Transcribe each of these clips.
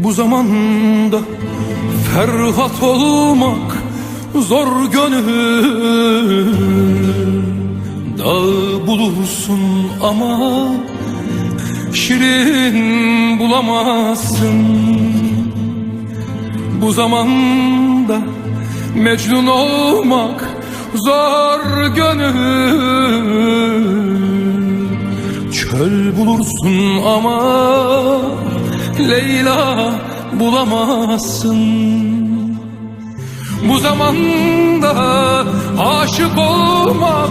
Bu zamanda Ferhat olmak zor gönül. Dağ bulursun ama Şirin bulamazsın. Bu zamanda Mecnun olmak zor gönül. Çöl bulursun ama Leyla bulamazsın. Bu zamanda aşık olmak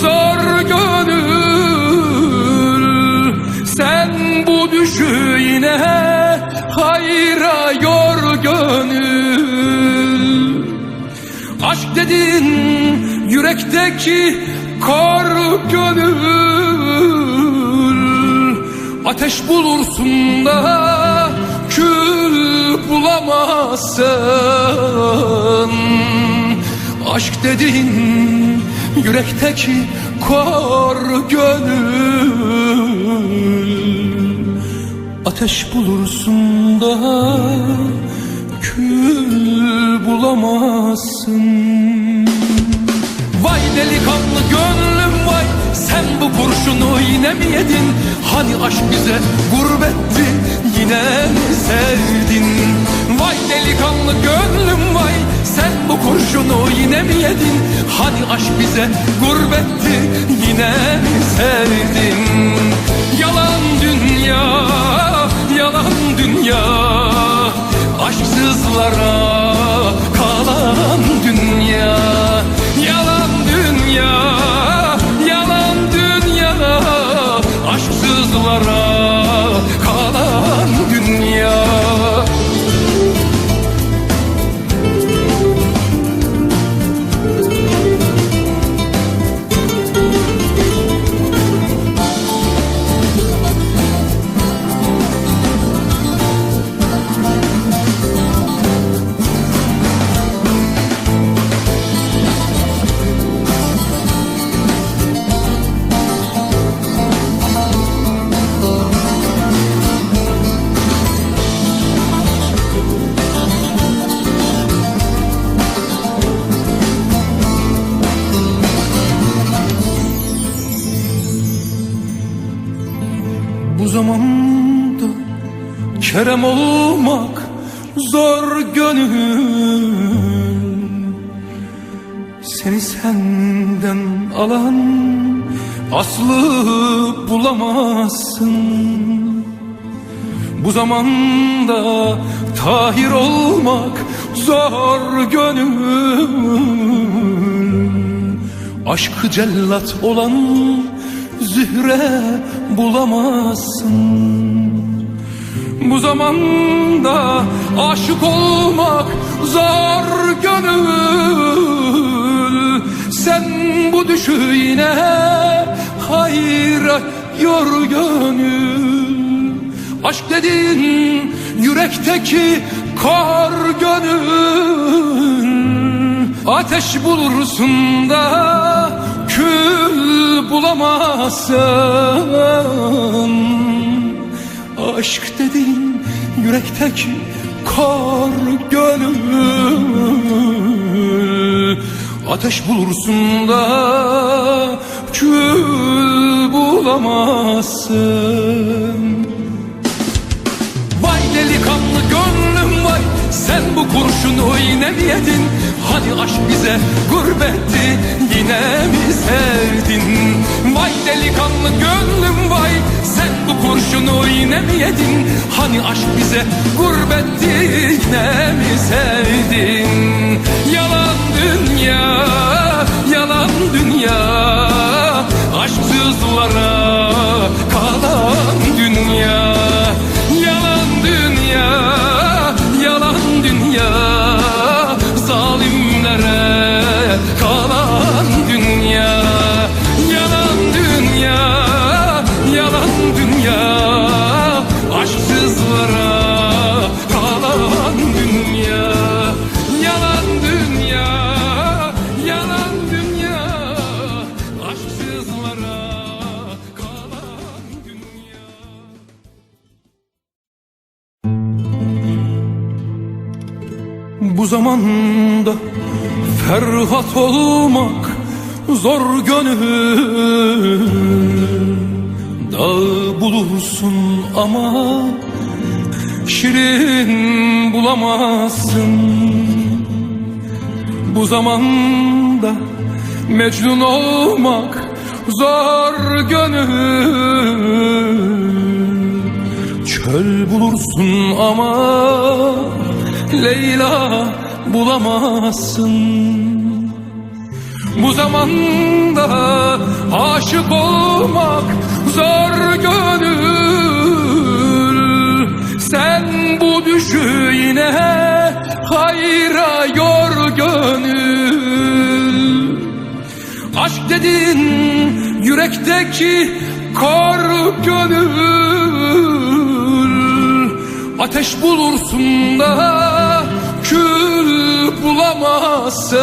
zor gönül. Sen bu düşü yine hayra yor gönül. Aşk dedin yürekteki kor gönül Ateş bulursun da kül bulamazsın. Aşk dedin yürekteki kor gönül. Ateş bulursun da kül bulamazsın. Vay delikanlı gönlüm vay Sen bu kurşunu yine mi yedin? Hani aşk bize gurbetti Yine mi sevdin? Vay delikanlı gönlüm vay Sen bu kurşunu yine mi yedin? Hani aşk bize gurbetti Yine mi sevdin? Yalan dünya Yalan dünya Aşksızlara kalan dünya Bu zamanda kerem olmak zor gönül. Seni senden alan aslı bulamazsın. Bu zamanda tahir olmak zor gönül. Aşkı cellat olan zühre bulamazsın. Bu zamanda aşık olmak zor gönül. Sen bu düşü yine hayra yor gönül. Aşk dedin yürekteki kar gönül. Ateş bulursun da kül bulamazsın. Aşk dediğin yürekteki kar gönül. Ateş bulursun da kül bulamazsın. Vay delikanlı gönlüm vay Sen bu kurşunu mi yedin Hani aşk bize gurbetti Yine mi sevdin? Vay delikanlı gönlüm vay Sen bu kurşunu yine mi yedin? Hani aşk bize gurbetti Yine mi sevdin Bu zamanda ferhat olmak zor gönül. Dağ bulursun ama şirin bulamazsın. Bu zamanda Mecnun olmak zor gönül. Çöl bulursun ama Leyla bulamazsın. Bu zamanda aşık olmak zor gönül. Sen bu düşü yine hayra yor gönül. Aşk dedin yürekteki kor gönül. Ateş bulursun da kül bulamazsın.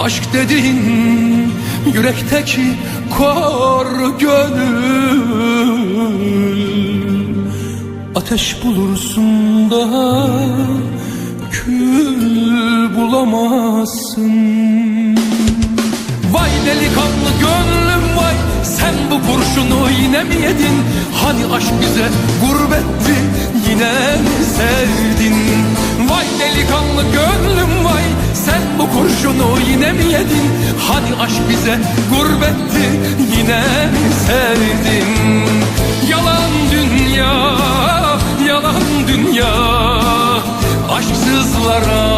Aşk dedin yürekteki kor gönül. Ateş bulursun da kül bulamazsın. Vay delikanlı gönlüm vay Sen bu kurşunu yine mi yedin? Hani aşk bize gurbetti Yine sevdin. Vay delikanlı gönlüm vay Sen bu kurşunu yine mi yedin? Hani aşk bize gurbetti Yine mi sevdin. Yalan dünya Yalan dünya. Aşksızlara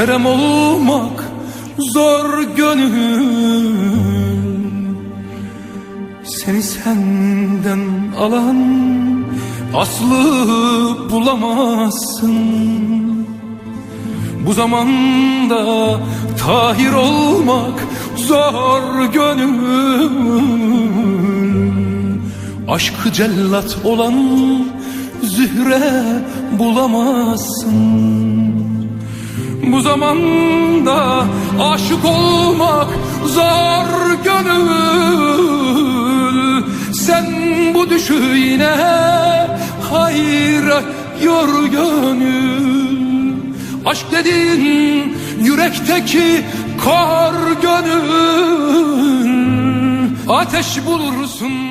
kerem olmak zor gönül. Seni senden alan aslı bulamazsın. Bu zamanda tahir olmak zor gönül. Aşkı cellat olan zühre bulamazsın Bu zamanda aşık olmak zor gönül. Sen bu düşü yine hayra yor gönül. Aşk dedin yürekteki kor gönül. Ateş bulursun